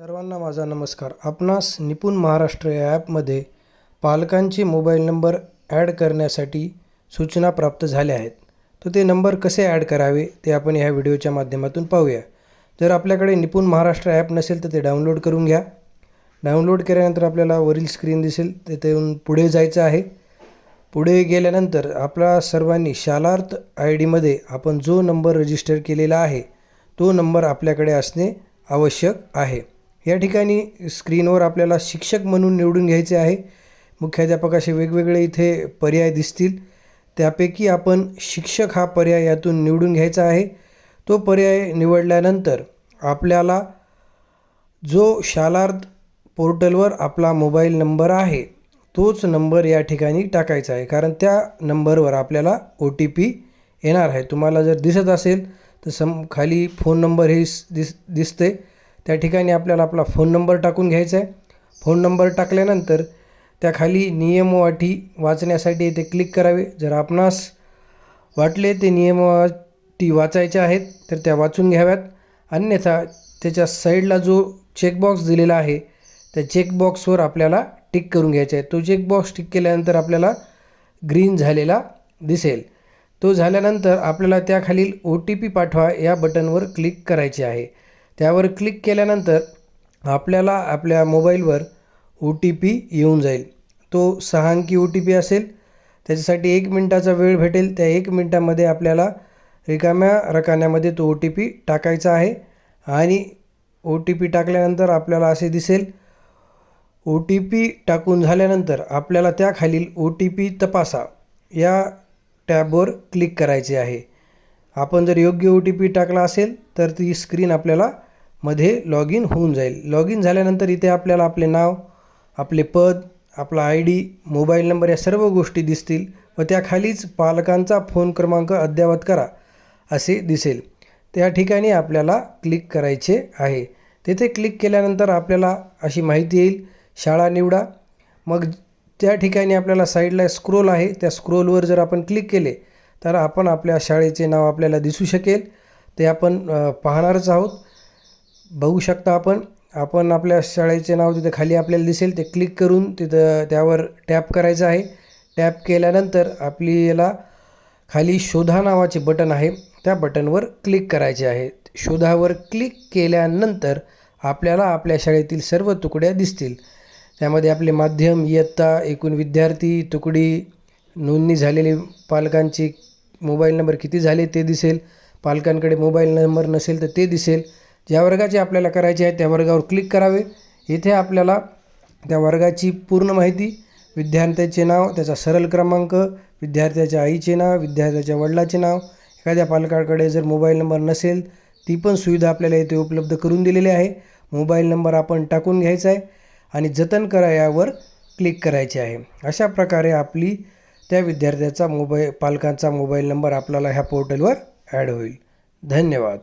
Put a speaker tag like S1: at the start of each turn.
S1: सर्वांना माझा नमस्कार. आपणास निपुण महाराष्ट्र या ॲपमध्ये पालकांचे मोबाईल नंबर ॲड करण्यासाठी सूचना प्राप्त झाल्या आहेत. तर ते नंबर कसे ॲड करावे ते आपण ह्या व्हिडिओच्या माध्यमातून पाहूया. जर आपल्याकडे निपुण महाराष्ट्र ॲप नसेल तर ते डाउनलोड करून घ्या. डाउनलोड केल्यानंतर आपल्याला वरील स्क्रीन दिसेल. तिथे येऊन पुढे जायचं आहे. पुढे गेल्यानंतर आपला सर्वांनी शालार्थ आय डीमध्ये आपण जो नंबर रजिस्टर केलेला आहे तो नंबर आपल्याकडे असणे आवश्यक आहे. या ठिकाणी स्क्रीनवर आपल्याला शिक्षक म्हणून निवडून घ्यायचे आहे. मुख्याध्यापक असे वेगवेगळे इथे पर्याय दिसतील. त्यापैकी आपण शिक्षक हा पर्याय यातून निवडून घ्यायचा आहे. तो पर्याय निवडल्यानंतर आपल्याला जो शालार्थ पोर्टलवर आपला मोबाईल नंबर आहे तोच नंबर या ठिकाणी टाकायचा आहे. कारण त्या नंबरवर आपल्याला ओ टी पी येणार आहे. तुम्हाला जर दिसत असेल तर सम खाली फोन नंबर हे दिस दिसते त्या ठिकाणी आपल्याला आपला फोन नंबर टाकून घ्यायचा आहे फोन नंबर टाकल्यानंतर त्याखाली नियम व अटी वाचण्यासाठी येथे क्लिक करावे. जर आपणास वाटले ते नियम व अटी वाचायच्या आहेत तर त्या वाचून घ्याव्यात. अन्यथा त्याच्या साईडला जो चेकबॉक्स दिलेला आहे त्या चेकबॉक्सवर आपल्याला टिक करून घ्यायचा आहे तो चेकबॉक्स टिक केल्यानंतर आपल्याला ग्रीन झालेला दिसेल. तो झाल्यानंतर आपल्याला त्याखालील ओ टी पी पाठवा या बटनवर क्लिक करायचे आहे. त्यावर क्लिक केल्यानंतर आपल्याला आपल्या मोबाईलवर ओ टी पी येऊन जाईल. तो सहा अंकी ओ टी पी असेल. त्याच्यासाठी एक मिनटाचा वेळ भेटेल. त्या एक मिनटामध्ये आपल्याला रिकाम्या रकान्यामध्ये तो ओ टी पी टाकायचा आहे. आणि ओ टी पी टाकल्यानंतर आपल्याला असे दिसेल ओ टी पी टाकून झाल्यानंतर आपल्याला त्याखालील ओ टी पी तपासा. या टॅबवर क्लिक करायचे आहे. आपण जर योग्य ओ टी पी टाकला असेल तर ती स्क्रीन आपल्याला मध्ये लॉग इन होऊन जाईल. लॉग इन झाल्यानंतर इथे आपल्याला आपले नाव आपले पद आपला आय डी मोबाईल नंबर या सर्व गोष्टी दिसतील व त्याखालीच पालकांचा फोन क्रमांक अद्ययावत करा असे दिसेल. त्या ठिकाणी आपल्याला क्लिक करायचे आहे. तेथे क्लिक केल्यानंतर आपल्याला अशी माहिती येईल. शाळा निवडा. मग त्या ठिकाणी आपल्याला साईडला स्क्रोल आहे. त्या स्क्रोलवर जर आपण क्लिक केले तर आपण आपल्या शाळेचे नाव आपल्याला दिसू शकेल. ते आपण पाहणारच आहोत. बघू शकता आपण. आपण आपल्या शाळेचे नाव तिथे खाली आपल्याला दिसेल ते क्लिक करून तिथं त्यावर टॅप करायचं आहे. टॅप केल्यानंतर आपली याला खाली शोधा नावाचे बटन आहे. त्या बटनवर क्लिक करायचे आहे. शोधावर क्लिक केल्यानंतर आपल्याला आपल्या शाळेतील सर्व तुकड्या दिसतील. त्यामध्ये आपले माध्यम इयत्ता एकूण विद्यार्थी तुकडी नोंदणी झालेली पालकांची मोबाईल नंबर किती झाले ते दिसेल. पालकांकडे मोबाईल नंबर नसेल तर ते दिसेल. ज्या वर्गाचे आपल्याला करायची आहे त्या वर्गावर क्लिक करावे. इथे आपल्याला त्या वर्गाची पूर्ण माहिती विद्यार्थ्याचे नाव त्याचा सरळ क्रमांक विद्यार्थ्याच्या आईचे नाव विद्यार्थ्याच्या वडिलाचे नाव एखाद्या पालकाकडे जर मोबाईल नंबर नसेल ती पण सुविधा आपल्याला इथे उपलब्ध करून दिलेली आहे. मोबाईल नंबर आपण टाकून घ्यायचा आहे आणि जतन करा यावर क्लिक करायचे आहे. अशा प्रकारे आपली त्या विद्यार्थ्याचा मोबाईल पालकांचा मोबाईल नंबर आपल्याला ह्या पोर्टलवर ॲड होईल. धन्यवाद.